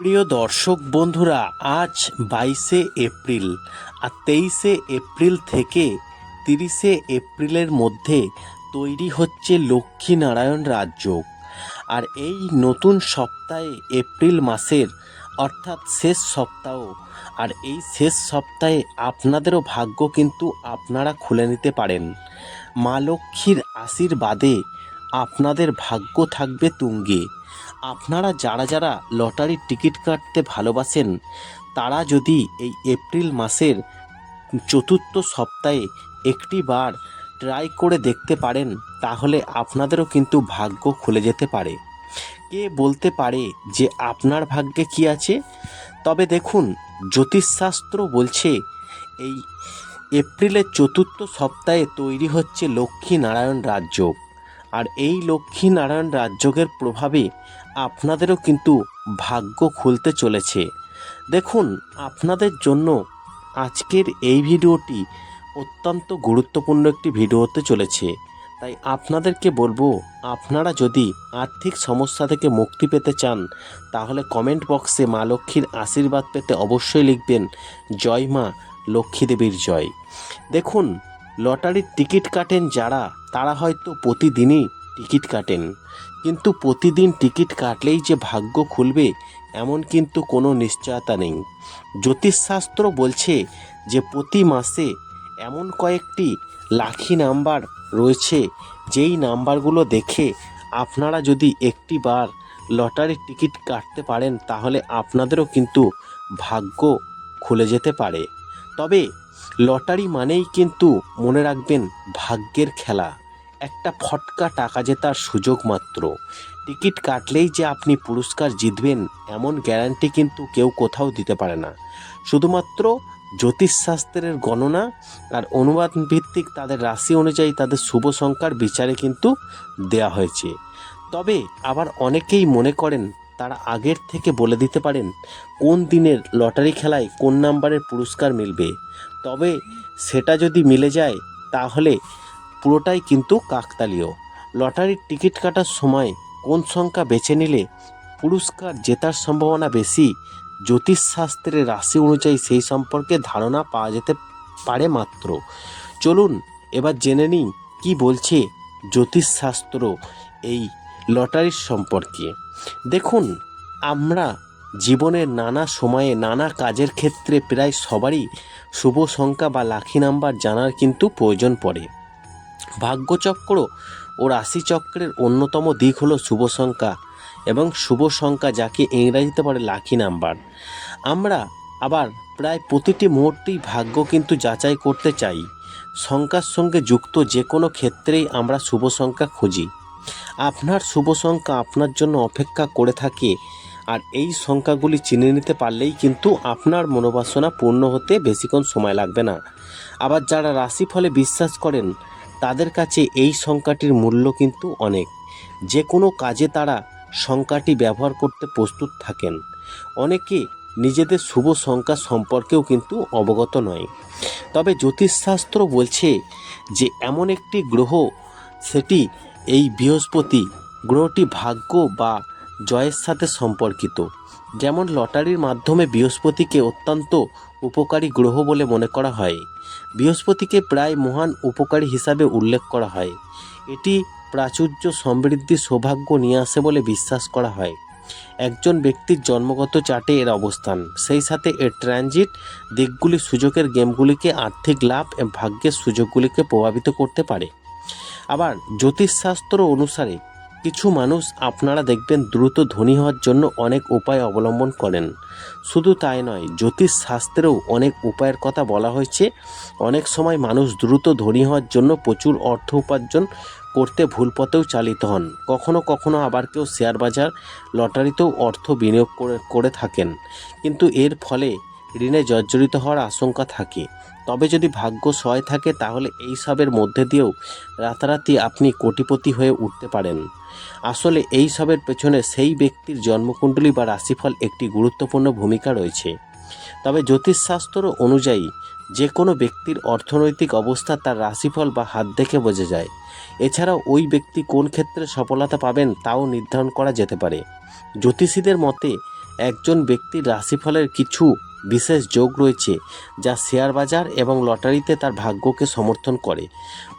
প্রিয় দর্শক বন্ধুরা, আজ বাইশে এপ্রিল আর তেইশে এপ্রিল থেকে তিরিশে এপ্রিলের মধ্যে তৈরি হচ্ছে লক্ষ্মীনারায়ণ রাজযোগ আর এই নতুন সপ্তাহে এপ্রিল মাসের অর্থাৎ শেষ সপ্তাহ, আর এই শেষ সপ্তাহে আপনাদেরও ভাগ্য কিন্তু আপনারা খুলে নিতে পারেন। মা লক্ষ্মীর আশীর্বাদে আপনাদের ভাগ্য থাকবে তুঙ্গে। আপনারা যারা যারা লটারির টিকিট কাটতে ভালোবাসেন, তারা যদি এই এপ্রিল মাসের চতুর্থ সপ্তাহে একটি বার ট্রাই করে দেখতে পারেন, তাহলে আপনাদেরও কিন্তু ভাগ্য খুলে যেতে পারে। কে বলতে পারে যে আপনার ভাগ্যে কি আছে? তবে দেখুন, জ্যোতিষশাস্ত্র বলছে, এই এপ্রিলের চতুর্থ সপ্তাহে তৈরি হচ্ছে লক্ষ্মী নারায়ণ রাজযোগ আর এই লক্ষ্মী নারায়ণ রাজযোগের প্রভাবে আপনাদেরও কিন্তু ভাগ্য খুলতে চলেছে। দেখুন, আপনাদের জন্য আজকের এই ভিডিওটি অত্যন্ত গুরুত্বপূর্ণ একটি ভিডিও হতে চলেছে। তাই আপনাদেরকে বলব, আপনারা যদি আর্থিক সমস্যা থেকে মুক্তি পেতে চান, তাহলে কমেন্ট বক্সে মা লক্ষ্মীর আশীর্বাদ পেতে অবশ্যই লিখবেন, জয় মা লক্ষ্মী দেবীর জয়। দেখুন লটারির টিকিট কাটেন যারা, তারা হয়তো প্রতিদিনই টিকিট কাটেন। কিন্তু প্রতিদিন টিকিট কাটলেই যে ভাগ্য খুলবে, এমন কিন্তু কোনো নিশ্চয়তা নেই। জ্যোতিষশাস্ত্র বলছে যে প্রতি মাসে এমন কয়েকটি লাখি নাম্বার রয়েছে, যেই নাম্বারগুলো দেখে আপনারা যদি একটি বার লটারির টিকিট কাটতে পারেন, তাহলে আপনাদেরও কিন্তু ভাগ্য খুলে যেতে পারে। তবে লটারি মানেই কিন্তু মনে রাখবেন ভাগ্যের খেলা। একটা ফটকা টাকা জেতার সুযোগ মাত্র। টিকিট কাটলেই যে আপনি পুরস্কার জিতবেন, এমন গ্যারান্টি কিন্তু কেউ কোথাও দিতে পারে না। শুধুমাত্র জ্যোতিষশাস্ত্রের গণনা আর অনুবাদ ভিত্তিক তাদের রাশি অনুযায়ী তাদের শুভ সংখ্যার বিচারে কিন্তু দেয়া হয়েছে। তবে আবার অনেকেই মনে করেন তারা আগের থেকে বলে দিতে পারেন কোন দিনের লটারি খেলায় কোন নাম্বারের পুরস্কার মিলবে। তবে সেটা যদি মিলে যায়, তাহলে পুরোটাই কিন্তু কাকতালীয়। লটারির টিকিট কাটার সময় কোন সংখ্যা বেছে নিলে পুরস্কার জেতার সম্ভাবনা বেশি জ্যোতিষশাস্ত্রের রাশি অনুযায়ী সেই সম্পর্কে ধারণা পাওয়া যেতে পারে মাত্র। চলুন এবার জেনে নিই কী বলছে জ্যোতিষশাস্ত্র এই লটারির সম্পর্কে। দেখুন, আমরা জীবনের নানা সময়ে নানা কাজের ক্ষেত্রে প্রায় সবারই শুভ সংখ্যা বা লাখি নাম্বার জানার কিন্তু প্রয়োজন পড়ে। ভাগ্যচক্র ও রাশিচক্রের অন্যতম দিক হলো শুভ সংখ্যা এবং শুভ সংখ্যা যাকে ইংরাজিতে বলে লাখি নাম্বার আমরা আবার প্রায় প্রতিটি মুহূর্তেই ভাগ্য কিন্তু যাচাই করতে চাই। সংখ্যার সঙ্গে যুক্ত যে কোনো ক্ষেত্রেই আমরা শুভ সংখ্যা খুঁজি। আপনার শুভ সংখ্যা আপনার জন্য অপেক্ষা করে থাকে। আর এই সংখ্যাগুলি চিনে নিতে পারলেই কিন্তু আপনার মনোবাসনা পূর্ণ হতে বেশিক্ষণ সময় লাগবে না। আবার যারা রাশিফলে বিশ্বাস করেন, তাদের কাছে এই সংখ্যাটির মূল্য কিন্তু অনেক। যে কোনো কাজে তারা সংখ্যাটি ব্যবহার করতে প্রস্তুত থাকেন। অনেকে নিজেদের শুভ সংখ্যা সম্পর্কেও কিন্তু অবগত নয়। তবে জ্যোতিষশাস্ত্র বলছে যে, এমন একটি গ্রহ, সেটি এই বৃহস্পতি গ্রহটি ভাগ্য বা জয়ের সাথে সম্পর্কিত। যেমন লটারির মাধ্যমে বৃহস্পতিকে অত্যন্ত উপকারী গ্রহ বলে মনে করা হয়। বৃহস্পতিকে প্রায় মহান উপকারী হিসাবে উল্লেখ করা হয়। এটি প্রাচুর্য সমৃদ্ধি সৌভাগ্য নিয়ে আসে বলে বিশ্বাস করা হয়। একজন ব্যক্তির জন্মগত চার্টে এর অবস্থান। সেই সাথে এর ট্রানজিট, দিকগুলি সুযোগের গেমগুলিকে আর্থিক লাভ এবং ভাগ্যের সুযোগগুলিকে প্রভাবিত করতে পারে। আবার জ্যোতিষশাস্ত্র অনুসারে কিছু মানুষ আপনারা দেখবেন দ্রুত ধনী হওয়ার জন্য অনেক উপায় অবলম্বন করেন। শুধু তাই নয়, জ্যোতিষশাস্ত্রেও অনেক উপায়ের কথা বলা হয়েছে। অনেক সময় মানুষ দ্রুত ধনী হওয়ার জন্য প্রচুর অর্থ উপার্জন করতে ভুল পথেও চালিত হন। কখনো কখনো আবার কেউ শেয়ার বাজার, লটারিতেও অর্থ বিনিয়োগ করে করে থাকেন। কিন্তু এর ফলে ঋণে জর্জরিত হওয়ার আশঙ্কা থাকে। তবে যদি ভাগ্য সয় থাকে, তাহলে এই সবের মধ্যে দিয়েও রাতারাতি আপনি কোটিপতি হয়ে উঠতে পারেন। আসলে এই সবের পেছনে সেই ব্যক্তির জন্মকুণ্ডলী বা রাশিফল একটি গুরুত্বপূর্ণ ভূমিকা রয়েছে। তবে জ্যোতিষশাস্ত্র অনুযায়ী, যে কোনো ব্যক্তির অর্থনৈতিক অবস্থা তার রাশিফল বা হাত দেখে বোঝা যায়। এছাড়াও ওই ব্যক্তি কোন ক্ষেত্রে সফলতা পাবেন তাও নির্ধারণ করা যেতে পারে। জ্যোতিষীদের মতে, একজন ব্যক্তির রাশিফলের কিছু বিশেষ যোগ রয়েছে যা শেয়ার বাজার এবং লটারিতে তার ভাগ্যকে সমর্থন করে।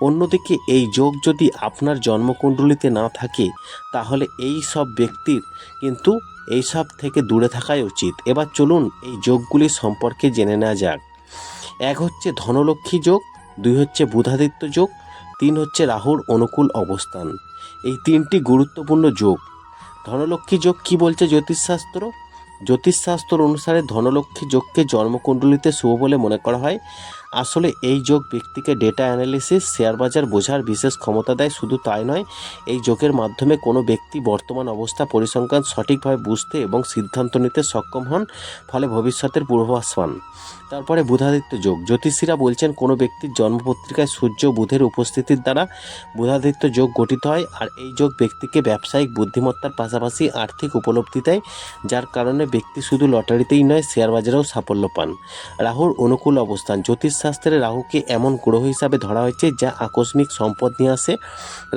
অন্যদিকে এই যোগ যদি আপনার জন্মকুণ্ডলিতে না থাকে, তাহলে এই সব ব্যক্তির কিন্তু এই সব থেকে দূরে থাকাই উচিত। এবার চলুন এই যোগগুলি সম্পর্কে জেনে নেওয়া যাক। এক হচ্ছে ধনলক্ষ্মী যোগ, দুই হচ্ছে বুধাদিত্য যোগ, তিন হচ্ছে রাহুর অনুকূল অবস্থান। এই তিনটি গুরুত্বপূর্ণ যোগ। ধনলক্ষ্মী যোগ কি বলছে জ্যোতিষশাস্ত্র? জ্যোতিষশাস্ত্র অনুসারে ধনলক্ষ্মী যোগকে জন্মকুণ্ডলিতে শুভ বলে মনে করা হয়। আসলে এই যোগ ব্যক্তিকে ডেটা অ্যানালিসিস শেয়ার বাজার বোঝার বিশেষ ক্ষমতা দেয়, শুধু তাই নয়, এই যোগের মাধ্যমে কোনো ব্যক্তি বর্তমান অবস্থা পরিসংখ্যান সঠিকভাবে বুঝতে এবং সিদ্ধান্ত নিতে সক্ষম হন, ফলে ভবিষ্যতের পূর্বাভাস পান তারপরে বুধাদিত্য যোগ। জ্যোতিষীরা বলছেন, কোনো ব্যক্তির জন্মপত্রিকায় সূর্য বুধের উপস্থিতির দ্বারা বুধাদিত্য যোগ গঠিত হয়, আর এই যোগ ব্যক্তিকে ব্যবসায়িক বুদ্ধিমত্তার পাশাপাশি আর্থিক উপলব্ধি দেয়, যার কারণে ব্যক্তি শুধু লটারিতেই নয় শেয়ার বাজারেও সাফল্য পান। রাহুর অনুকূল অবস্থান। জ্যোতিষশাস্ত্রে রাহুকে এমন গ্রহ হিসাবে ধরা হয়েছে যা আকস্মিক সম্পদ নিয়ে আসে।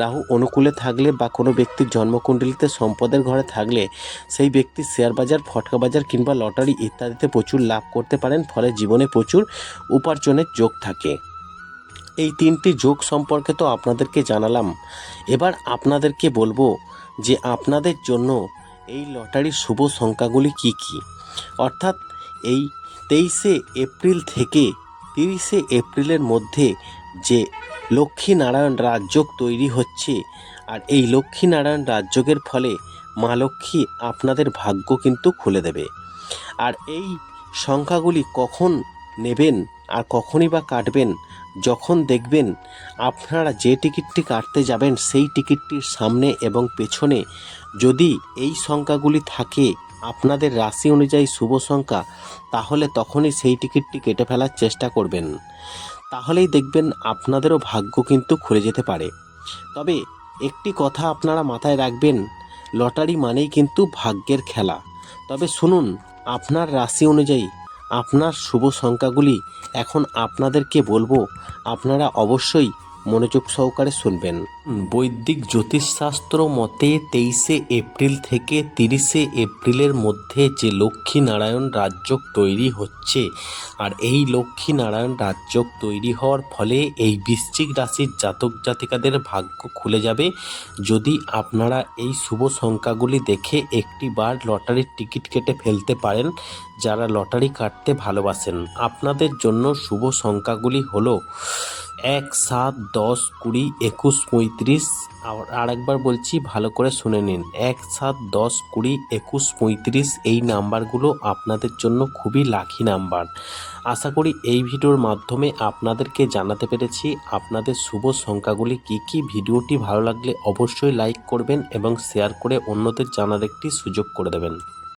রাহু অনুকূলে থাকলে বা কোনো ব্যক্তির জন্মকুণ্ডলিতে সম্পদের ঘরে থাকলে সেই ব্যক্তি শেয়ার বাজার, ফটকা বাজার কিংবা লটারি ইত্যাদিতে প্রচুর লাভ করতে পারেন, ফলে জীবনে প্রচুর উপার্জনের যোগ থাকে। এই তিনটি যোগ সম্পর্কে তো আপনাদেরকে জানালাম। এবার আপনাদেরকে বলব যে আপনাদের জন্য এই লটারির শুভ সংখ্যাগুলি কি কি? অর্থাৎ এই তেইশে এপ্রিল থেকে তিরিশে এপ্রিলের মধ্যে যে লক্ষ্মীনারায়ণ রাজযোগ তৈরি হচ্ছে, আর এই লক্ষ্মীনারায়ণ রাজযোগের ফলে মা লক্ষ্মী আপনাদের ভাগ্য কিন্তু খুলে দেবে। আর এই সংখ্যাগুলি কখন নেবেন আর কখনই বা কাটবেন, যখন দেখবেন আপনারা যে টিকিটটি কাটতে যাবেন সেই টিকিটটির সামনে এবং পেছনে যদি এই সংখ্যাগুলি থাকে আপনাদের রাশি অনুযায়ী শুভ সংখ্যা, তাহলে তখনই সেই টিকিটটি কেটে ফেলার চেষ্টা করবেন। তাহলেই দেখবেন আপনাদেরও ভাগ্য কিন্তু খুলে যেতে পারে। তবে একটি কথা আপনারা মাথায় রাখবেন, লটারি মানেই কিন্তু ভাগ্যের খেলা। তবে শুনুন, আপনার রাশি অনুযায়ী আপনার শুভ সংখ্যাগুলি এখন আপনাদেরকে বলব, আপনারা অবশ্যই মনোযোগ সহকারে শুনবেন। বৈদিক জ্যোতিষশাস্ত্র মতে তেইশে এপ্রিল থেকে তিরিশে এপ্রিলের মধ্যে যে লক্ষ্মী নারায়ণ রাজযোগ তৈরি হচ্ছে আর এই লক্ষ্মী নারায়ণ রাজযোগ তৈরি হওয়ার ফলে এই বৃশ্চিক রাশির জাতক জাতিকাদের ভাগ্য খুলে যাবে। যদি আপনারা এই শুভ সংখ্যাগুলি দেখে একটি বার লটারির টিকিট কেটে ফেলতে পারেন, যারা লটারি কাটতে ভালোবাসেন। আপনাদের জন্য শুভ সংখ্যাগুলি হলো এক সাত দশ কুড়ি একুশ পঁয়ত্রিশ। আর আরেকবার বলছি, ভালো করে শুনে নিন। এক সাত দশ কুড়ি একুশ পঁয়ত্রিশ এই নাম্বারগুলো আপনাদের জন্য খুবই লাকি নাম্বার। আশা করি এই ভিডিওর মাধ্যমে আপনাদেরকে জানাতে পেরেছি আপনাদের শুভ সংখ্যাগুলি কী কী। ভিডিওটি ভালো লাগলে অবশ্যই লাইক করবেন এবং শেয়ার করে অন্যদের জানার একটি সুযোগ করে দেবেন।